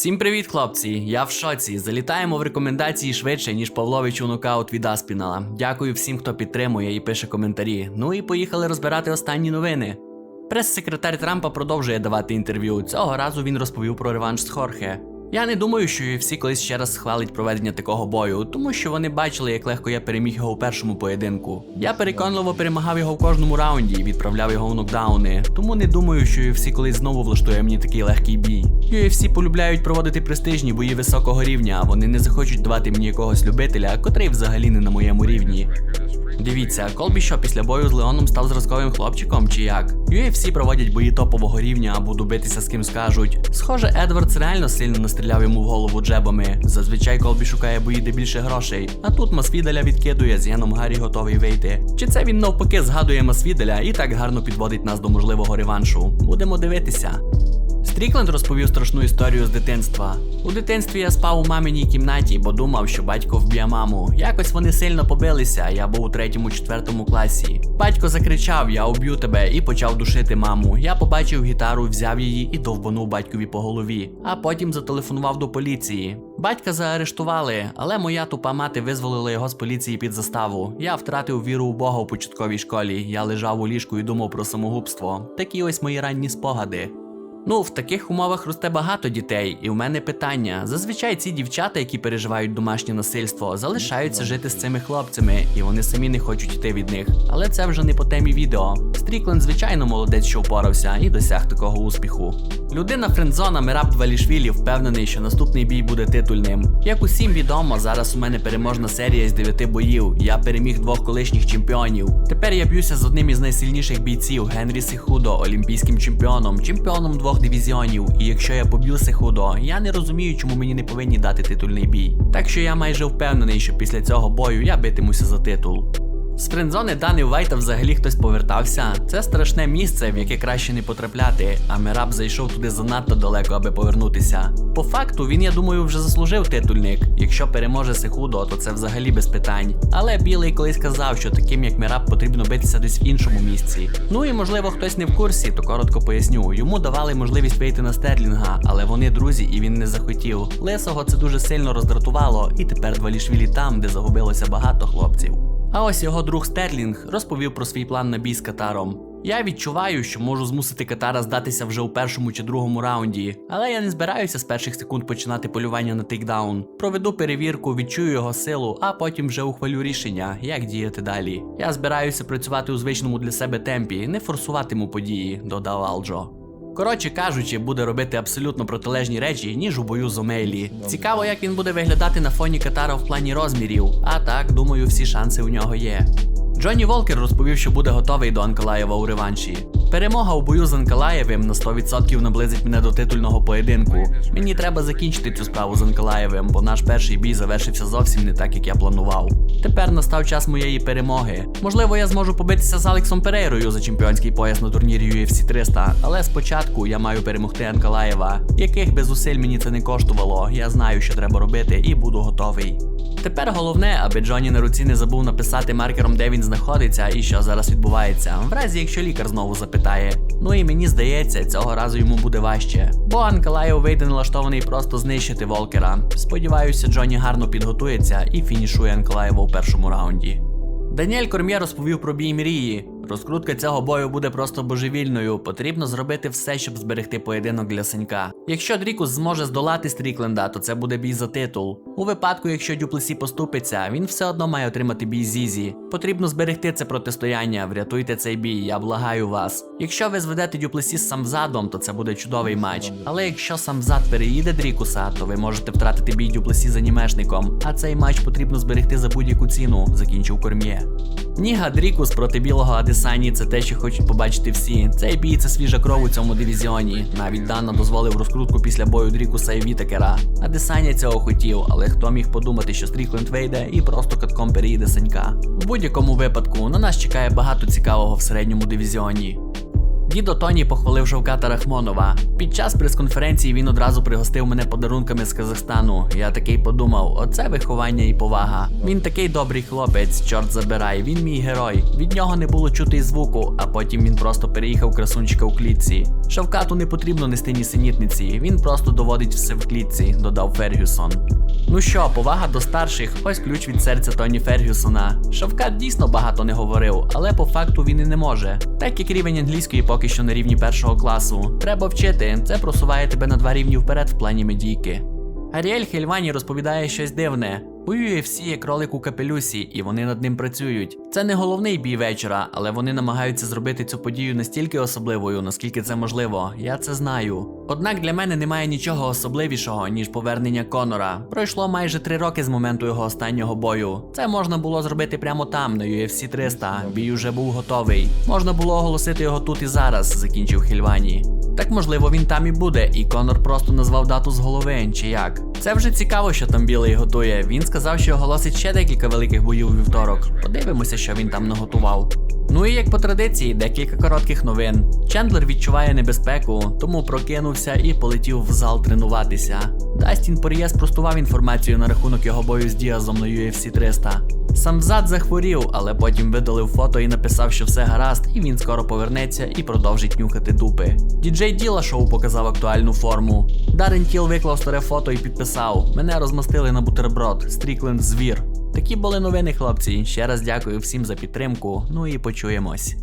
Всім привіт, хлопці! Я в шоці. Залітаємо в рекомендації швидше, ніж Павлович у нокаут від Аспінала. Дякую всім, хто підтримує і пише коментарі. Ну і поїхали розбирати останні новини. Прес-секретар Трампа продовжує давати інтерв'ю. Цього разу він розповів про реванш з Хорхе. Я не думаю, що UFC колись ще раз схвалить проведення такого бою, тому що вони бачили, як легко я переміг його у першому поєдинку. Я переконливо перемагав його в кожному раунді і відправляв його в нокдауни. Тому не думаю, що UFC колись знову влаштує мені такий легкий бій. UFC полюбляють проводити престижні бої високого рівня, вони не захочуть давати мені якогось любителя, котрий взагалі не на моєму рівні. Дивіться, Колбі що після бою з Леоном став зразковим хлопчиком чи як? UFC проводять бої топового рівня а буду з ким скажуть. Схоже, Едвардс реально сильно настріляв йому в голову джебами. Зазвичай Колбі шукає бої, де більше грошей. А тут Масвідаля відкидує, з Яном Гаррі готовий вийти. Чи це він навпаки згадує Масвідаля і так гарно підводить нас до можливого реваншу? Будемо дивитися. Стрікленд розповів страшну історію з дитинства. У дитинстві я спав у маминій кімнаті, бо думав, що батько вб'є маму. Якось вони сильно побилися, я був у третьому-четвертому класі. Батько закричав: Я уб'ю тебе і почав душити маму. Я побачив гітару, взяв її і довбанув батькові по голові, а потім зателефонував до поліції. Батька заарештували, але моя тупа мати визволила його з поліції під заставу. Я втратив віру у Бога у початковій школі. Я лежав у ліжку і думав про самогубство. Такі ось мої ранні спогади. Ну, в таких умовах росте багато дітей, і в мене питання. Зазвичай ці дівчата, які переживають домашнє насильство, залишаються жити з цими хлопцями, і вони самі не хочуть йти від них. Але це вже не по темі відео. Стріклен, звичайно, молодець, що впорався і досяг такого успіху. Людина френдзона Мераб Двалішвілі впевнений, що наступний бій буде титульним. Як усім відомо, зараз у мене переможна серія з 9 боїв. Я переміг двох колишніх чемпіонів. Тепер я б'юся з одним із найсильніших бійців Генрі Сихудо, олімпійським чемпіоном, чемпіоном двох дивізіонів. І якщо я поб'ю Сихудо, я не розумію, чому мені не повинні дати титульний бій. Так що я майже впевнений, що після цього бою я битимуся за титул. З френдзони Дани Вайта взагалі хтось повертався. Це страшне місце, в яке краще не потрапляти, а Мераб зайшов туди занадто далеко, аби повернутися. По факту, він, я думаю, вже заслужив титульник. Якщо переможе Сихудо, то це взагалі без питань. Але білий колись казав, що таким як Мераб потрібно битися десь в іншому місці. Ну і можливо хтось не в курсі, то коротко поясню. Йому давали можливість вийти на Стерлінга, але вони друзі і він не захотів. Лисого це дуже сильно роздратувало, і тепер Двалішвілі там, де загубилося багато хлопців. А ось його друг Стерлінг розповів про свій план на бій з Катаром. Я відчуваю, що можу змусити Катара здатися вже у першому чи другому раунді, але я не збираюся з перших секунд починати полювання на тейкдаун. Проведу перевірку, відчую його силу, а потім вже ухвалю рішення, як діяти далі. Я збираюся працювати у звичному для себе темпі, не форсуватиму події, додав Алджо. Коротше кажучи, буде робити абсолютно протилежні речі, ніж у бою з Омейлі. Цікаво, як він буде виглядати на фоні Катара в плані розмірів. А так, думаю, всі шанси у нього є. Джонні Волкер розповів, що буде готовий до Анкалаєва у реванші. Перемога у бою з Анкалаєвим на 100% наблизить мене до титульного поєдинку. Мені треба закінчити цю справу з Анкалаєвим, бо наш перший бій завершився зовсім не так, як я планував. Тепер настав час моєї перемоги. Можливо, я зможу побитися з Алексом Перейрою за чемпіонський пояс на турнірі UFC 300, але спочатку я маю перемогти Анкалаєва, яких без зусиль мені це не коштувало. Я знаю, що треба робити, і буду готовий. Тепер головне, аби Джонні на руці не забув написати маркером, де він знаходиться і що зараз відбувається, в разі якщо лікар знову запитає. Ну і мені здається, цього разу йому буде важче. Бо Анкалаєв вийде налаштований просто знищити Волкера. Сподіваюся, Джонні гарно підготується і фінішує Анкалаєва у першому раунді. Даніель Корм'є розповів про бій мрії. Розкрутка цього бою буде просто божевільною. Потрібно зробити все, щоб зберегти поєдинок для Санька. Якщо Дрікус зможе здолати Стрікленда, то це буде бій за титул. У випадку, якщо Дюплесі поступиться, він все одно має отримати бій Зізі. Потрібно зберегти це протистояння. Врятуйте цей бій, я благаю вас. Якщо ви зведете Дюплесі з самзадом, то це буде чудовий матч. Але якщо самзад переїде Дрікуса, то ви можете втратити бій Дюплесі з анімешником. А цей матч потрібно зберегти за будь-яку ціну, закінчив Корм'є. Ніга Дрікус проти білого Адесані це те, що хочуть побачити всі. Цей бій це свіжа кров у цьому дивізіоні. Навіть Дана дозволив розкрутку після бою Дрікуса і Вітакера. Десаня цього хотів, але хто міг подумати, що Стрікленд вийде і просто катком переїде Санька. У будь-якому випадку на нас чекає багато цікавого в середньому дивізіоні. Дідо Тоні похвалив Шовката Рахмонова. Під час прес-конференції він одразу пригостив мене подарунками з Казахстану. Я такий подумав: оце виховання і повага. Він такий добрий хлопець, чорт забирай, він мій герой. Від нього не було чути звуку, а потім він просто переїхав красунчика у клітці. Шовкату не потрібно нести нісенітниці, він просто доводить все в клітці, додав Фергюсон. Ну що, повага до старших, ось ключ від серця Тоні Фергюсона. Шовкат дійсно багато не говорив, але по факту він і не може. Так як рівень англійської поки що на рівні першого класу. Треба вчити, це просуває тебе на два рівні вперед в плані медійки. Аріель Хельвані розповідає щось дивне. У UFC є кролик у капелюсі, і вони над ним працюють. Це не головний бій вечора, але вони намагаються зробити цю подію настільки особливою, наскільки це можливо. Я це знаю. Однак для мене немає нічого особливішого, ніж повернення Конора. Пройшло майже три роки з моменту його останнього бою. Це можна було зробити прямо там, на UFC 300. Бій уже був готовий. Можна було оголосити його тут і зараз, закінчив Хільвані. Так можливо він там і буде, і Конор просто назвав дату з голови, чи як. Це вже цікаво, що там білий готує. Він сказав, що оголосить ще декілька великих боїв у вівторок. Подивимося, що він там наготував. Ну і як по традиції, декілька коротких новин. Чендлер відчуває небезпеку, тому прокинувся і полетів в зал тренуватися. Дастін Пор'є спростував інформацію на рахунок його бою з Діазом на UFC 300. Самзад захворів, але потім видалив фото і написав, що все гаразд, і він скоро повернеться і продовжить нюхати дупи. Діджей Діла шоу показав актуальну форму. Дарен Тіл виклав старе фото і підписав: Мене розмастили на бутерброд, Стрікленд звір. Такі були новини, хлопці. Ще раз дякую всім за підтримку. Ну і почуємось.